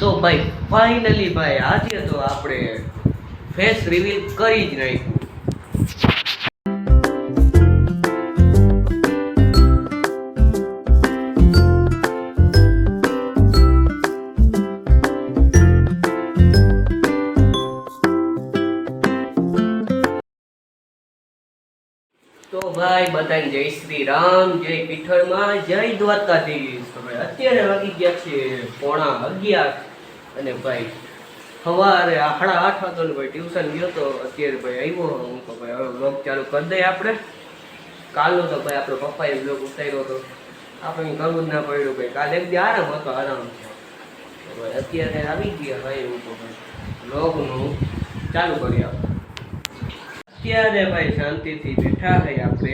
તો ભાઈ ફાઇનલી ભાઈ આજે તો આપણે ફેસ રિવીલ કરી જ નાખ્યું. બધાને જય શ્રી રામ, જય પીઠળમાં, જય દ્વારકાધીશ. અત્યારે વાગી ગયા છે પોણા અગિયાર અને ભાઈ સવારે સાડા આઠ વાગ્યો ને ભાઈ ટ્યુશન ગયો તો અત્યારે ભાઈ આવ્યો. હું તો ભાઈ હવે બ્લોગ ચાલુ કરી દઈએ આપણે. કાલનો તો ભાઈ આપણો પપ્પાએ બ્લોગ ઉતાર્યો હતો. આપણે કરવું જ ના પડ્યું ભાઈ. કાલે એક દી આરામ હતો, આરામ અત્યારે આવી ગયા ભાઈ હું તો ભાઈ બ્લોગનું ચાલુ કરી આપણે અત્યારે ભાઈ શાંતિથી બેઠા છે આપણે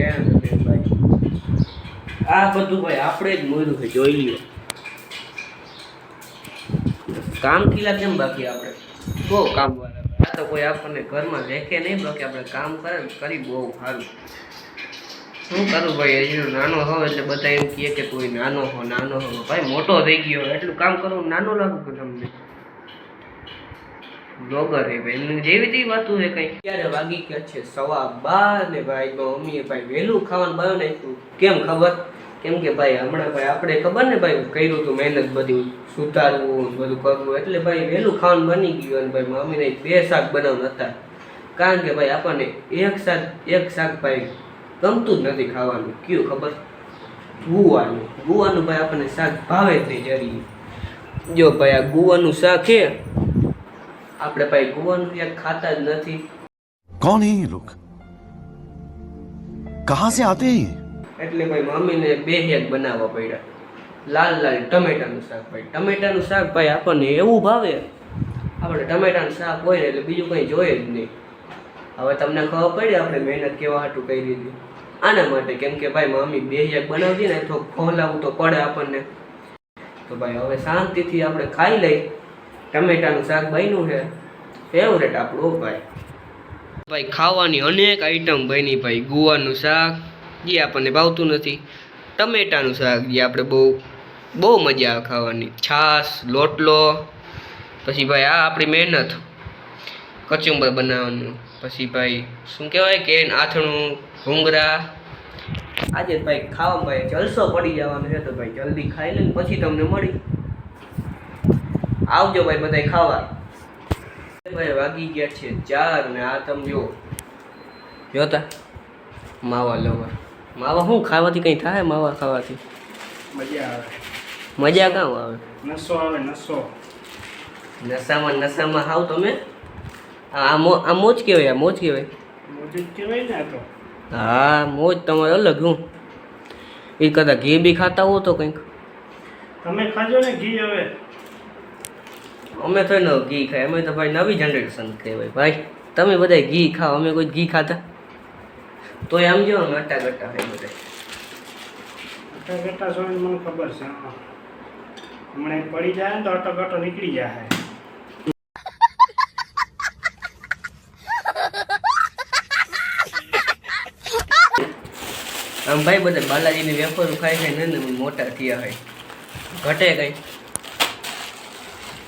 આ બધું ભાઈ આપણે જ મોર્યું છે, જોઈ લ્યો. કામ કિલા કેમ બાકી આપણે? બહુ કામ વાળા આ તો કોઈ આપણને ઘરમાં દેખે નહીં, બાકી આપણે કામ કરે કરી બહુ સારું. શું કરું ભાઈ, હજુ નાનો હો એટલે બધા એમ કહે કે કોઈ નાનો હો નાનો હો. ભાઈ મોટો થઈ ગયો, એટલું કામ કરવું નાનો લાગુ કે તમને? બ્લોગર હે ભાઈ જેવી તેવી વાતો હે કઈ. ત્યારે વાગી ગયા છે સવા બાર ને ભાઈ મમ્મીએ ભાઈ વહેલું ખાવાનું બનાવી નાખ્યું. કેમ ખબર? કેમ કે ભાઈ હમણાં ભાઈ આપણે ખબર ને ભાઈ કર્યું હતું મહેનત બધું, સુધારવું બધું કરવું, એટલે ભાઈ વહેલું ખાવાનું બની ગયું અને ભાઈ મમ્મીને બે શાક બનાવવાના હતા. કારણ કે ભાઈ આપણને એક શાક એક શાક ભાઈ ગમતું જ નથી ખાવાનું. કયું ખબર? ગુવાનું. ગુવાનું ભાઈ આપણને શાક ભાવે જ નહીં જરી જો ભાઈ આ ગુવાનું શાક છે આપણે ભાઈ ગુવાનું ક્યાંક ખાતા જ નથી कौन है ये लोग कहां से आते हैं ये એટલે ભાઈ મમ્મીને બે હેક બનાવવા પડ્યા લાલ લાલ ટમેટાનું શાક ભાઈ ટમેટાનું શાક ભાઈ આપણને એવું ભાવે આપણે ટમેટાનું શાક હોય ને એટલે બીજું કંઈ જોઈએ જ નહીં હવે તમને ખબર પડી આપણે મહેનત કેવા હાટું કરી હતી આના માટે કેમ કે ભાઈ મમ્મી બે હેક બનાવતી ને તો ખોલાવવું તો પડે આપણને તો ભાઈ હવે શાંતિથી આપણે ખાઈ લઈ ટમેટાનું શાક બન્યું છે. ફેવરેટ આપણું ભાઈ. ભાઈ, ખાવાની અનેક આઈટમ બની ભાઈ. ગુવાનું શાક, જે આપણને ભાવતું નથી. ટમેટાનું શાક, જે આપણે બહુ બહુ મજા આવે ખાવાની. છાશ, લોટલો. પછી ભાઈ, આ આપણી મહેનત. કચુંબર બનાવવાનું. પછી ભાઈ, શું કહેવાય કે આથણું, ભૂંગરા. આજે ભાઈ ખાવામાં ભાઈ જલસો પડી જવાનો છે, તો ભાઈ જલ્દી ખાઈ લઈને પછી તમને મળી. આવજો ભાઈ બધાય ખાવા. ભાઈ વાગી ગયા છે ચાર ને આ તમે જો. જોતા માવા લવર. માવા શું ખાવાથી કંઈ થાય માવા ખાવાથી? મજા આવે. મજા કાં આવે? નસો આવે નસો. નશામાં નશામાં હાવ તમે? આ આ મો આ મોજ કહેવાય આ મોજ કહેવાય. મોજ કહેવાય ને આ તો. હા મોજ તમારે અલગ હું. એ કદાચ ઘી બી ખાતા હો તો કંઈક. તમે ખાજો ને ઘી હવે. અમે તો ન ઘી ખાય અમે તો ભાઈ નવી જનરેશન કહેવાય. ભાઈ તમે બધા ઘી ખાઓ. અમે કોઈ ઘી ખાતા? તોય આમ જો અટ્ટા ગટ્ટા ખાઈ બધા અટા ગટા જોઈને મને ખબર છે. હમણાં પડી જાય ને તો અટો ગટો નીકળી જાય. આમ ભાઈ બધા બાલાજીની વેફરો ખાય છે ને મોટા થયા હોય. ઘટે કઈ.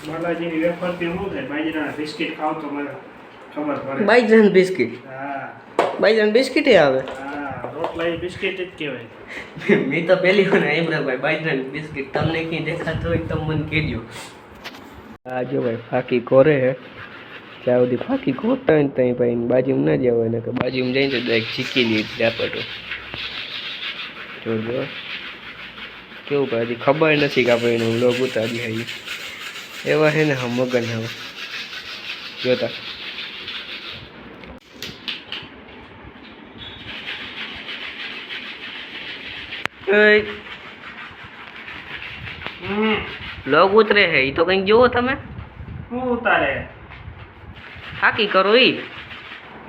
બાલાજીની વેફરથી શું થાય? બાજરાના બિસ્કિટ ખાવ તો મને ખબર પડે. બાઈજન બિસ્કિટ? હા. બાઈજન બિસ્કિટ આવે? હા રોટલા એ બિસ્કિટ જ કહેવાય. મેં તો પહેલી વાર આઈબ્રા ભાઈ બાઈજન બિસ્કિટ. તમને ક્યાંય દેખાતો હોય તો મને કહેજો. આ જો ભાઈ ફાકી કોરે હે. ત્યાં સુધી ફાકી કોરતા હોય ને ત્યાં ભાઈ બાજુમાં ના જવાય ને કે બાજુમાં જઈને તો એક ચીકી લે ઝાપટો. જોજો. કેવું ભાઈ હજી ખબર નથી કે આપણે એનો વ્લોગ ઉતારી આવી એવા છે ને હા મગન હવે. જોતા લોગ ઉતરે છે એ તો કંઈક જુઓ તમે. શું ઉતારે? હાકી કરો ઈ.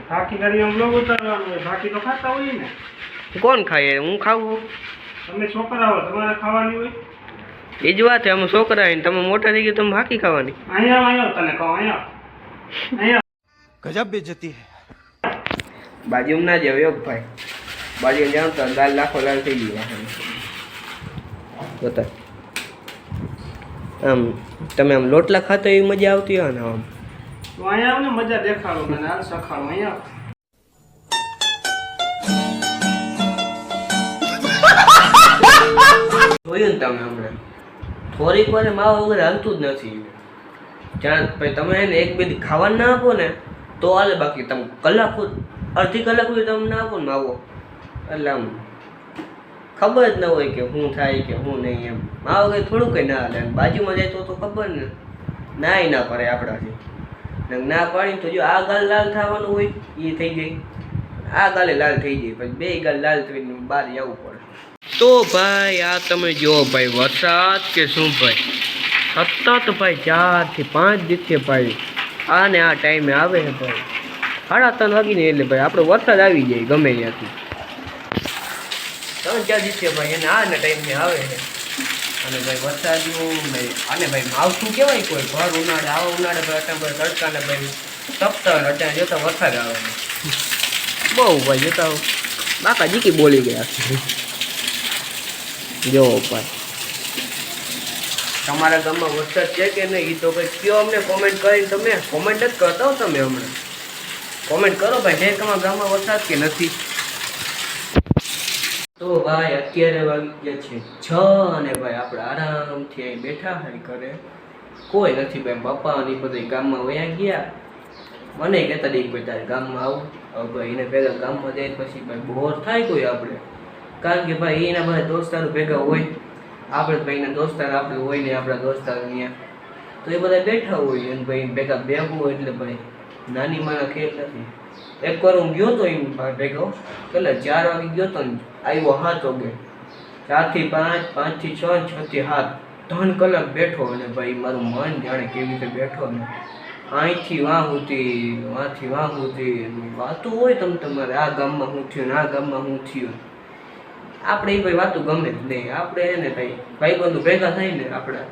બાકી કરી એમ લોગ ઉતારવાનું બાકી તો ખાતા હોય ને. કોણ ખાય હું ખાવું? તમે છોકરા હો તમારે ખાવાની હોય? એ જ વાત અમે છોકરા આવીને તમે મોટા થઈ ગયા તમે હાકી ખાવાની. અહીંયા આવ્યો તને હે. બાજુમાં ના જાવ યોગ ભાઈ. બાજુ જાવ તો દાલ લાખો લાલ થઈ ગઈ બતા આમ તમે આમ લોટલા ખાતા એવી મજા આવતી હોય ને આમ? અહીંયા ને મજા દેખાડો મને સખાડો અહીંયા જોયું ને તમે હમણાં? થોડીક વાર માવા વગર હાલતું જ નથી. જ્યાં પછી તમે એને એક બે ખાવા ના આપો ને, તો હાલે બાકી તમે કલાક અડધી કલાક સુધી તમે ના આપો ને માવો. એટલે આમ ખબર જ ન હોય કે શું થાય કે શું નહીં એમ. માવો વગર થોડું કંઈ ના હાલે બાજુમાં જાય તો તો ખબર ને. નાય ના પડે આપણાથી. ને ના પાડી તો જો આ ગાલ લાલ થવાનું હોય એ થઈ જાય. આ ગાલે લાલ થઈ જાય, પછી બે ગાલ લાલ થઈને બહાર જવું પડે. તો ભાઈ, આ તમે જુઓ ભાઈ, વરસાદ કે શું ભાઈ? સતત ભાઈ ચારથી પાંચ દિવસે ભાઈ આ ને આ ટાઈમે આવે છે ભાઈ. સાડા ત્રણ વાગીને એટલે ભાઈ આપણો વરસાદ આવી જાય ગમે ત્યાંથી. ત્રણ ચાર દિવસે ભાઈ એને આ ને ટાઈમે આવે છે. અને ભાઈ વરસાદનું ભાઈ આને ભાઈ માવઠું કહેવાય કોઈ ભર ઉનાળે, આવા ઉનાળે ભાઈ અટાણ ભાઈ તડકાને ભાઈ તપતા હોય ને અટાણે જોતા વરસાદ આવે છે. બહુ ભાઈ જોતા બાકા જીકી બોલી ગયા. જો ભાઈ. તમારા ગામમાં વરસાદ છે કે નહીં? એ તો ભાઈ કયો અમને કોમેન્ટ કરીને તમે? કોમેન્ટ જ કરતા હો તમે હમણાં કોમેન્ટ કરો ભાઈ જે તમારા ગામમાં વરસાદ કે નથી? તો ભાઈ અત્યારે વાગી ગયા છે છ અને ભાઈ આપણે આરામથી અહીં બેઠા હાઈ ઘરે. કોઈ નથી ભાઈ પપ્પા અને બધા ગામમાં વયા ગયા. મને કહેતા નહીં ભાઈ તારે ગામમાં આવું. હવે ભાઈ એને પહેલાં ગામમાં જાય પછી ભાઈ બોર થાય કોઈ આપણે. કારણ કે ભાઈ, એના બધા દોસ્તારો ભેગા હોય, આપણે ભાઈના દોસ્તાર, આપણે હોય ને આપણા દોસ્તાર અહીંયા. તો એ બધા બેઠા હોય અને ભાઈ ભેગા બેહવું હોય એટલે ભાઈ, નાની માના ખેલ નથી. એકવાર હું ગયો તો એમ ભેગો, કેટલા, ચાર વાગે ગયો તો આવ્યો હાથ વાગે ચારથી પાંચ, પાંચથી છ છથી હાથ ત્રણ કલાક બેઠો અને ભાઈ મારું મન જાણે કેવી રીતે બેઠો ને અહીંથી વાં સુધી વાંથી વાં સુધી વાતો હોય તમે તમારે, આ ગામમાં શું થયું ને આ ગામમાં હું થયું. આપણે એ ભાઈ વાતો ગમે જ નહીં. આપણે એને ભાઈ ભાઈબંધુ ભેગા થાય ને આપણા.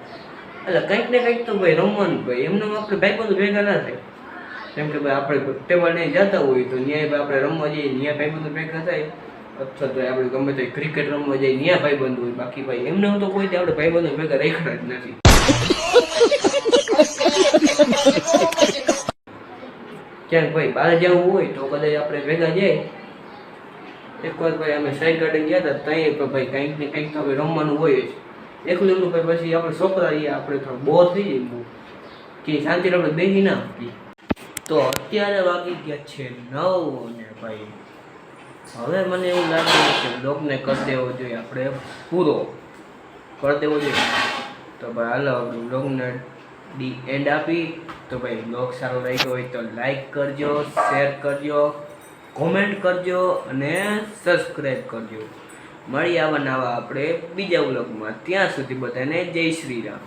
એટલે કંઈક ને કંઈક તો ભાઈ રમવાનું ભાઈ. એમને આપણે ભાઈબંધુ ભેગા ના થાય. કેમ કે ભાઈ આપણે ટેબલ નહીં જતા હોય તો ન્યાય આપણે રમવા જઈએ, ન્યાય ભાઈબંધુ ભેગા થાય. અથવા તો આપણે ગમે તે ક્રિકેટ રમવા જઈએ, ન્યાય ભાઈબંધુ હોય. બાકી ભાઈ એમને તો કોઈ આપણે ભાઈબંધો ભેગા રેખડા જ નથી. ક્યાંક ભાઈ બહાર જવું હોય તો કદાચ આપણે ભેગા જઈએ. એકવાર ભાઈ અમે સાઈડ ગાર્ડન ગયા હતા ત્યાં પણ ભાઈ કંઈક ને કંઈક તો રમવાનું હોય જ. એકલું એમનું ભાઈ પછી આપણે છોકરા રહીએ આપણે થોડું બોર થઈ જઈએ બહુ. કે શાંતિ આપણે બેસી ના શકીએ. તો અત્યારે વાગી ગયા છે નવ ને ભાઈ, હવે મને એવું લાગે કે બ્લોગને કરી દેવો જોઈએ આપણે પૂરો. કરી દેવો જોઈએ. તો ભાઈ હાલો આપણે બ્લોગને ડી એન્ડ આપી. તો ભાઈ બ્લોગ સારો લાગ્યો હોય તો લાઈક કરજો શેર કરજો. કોમેન્ટ કરજો અને સબસ્ક્રાઈબ કરજો. મળી આવા નવા આપણે બીજા વ્લોગમાં. ત્યાં સુધી બધાને જય શ્રી રામ.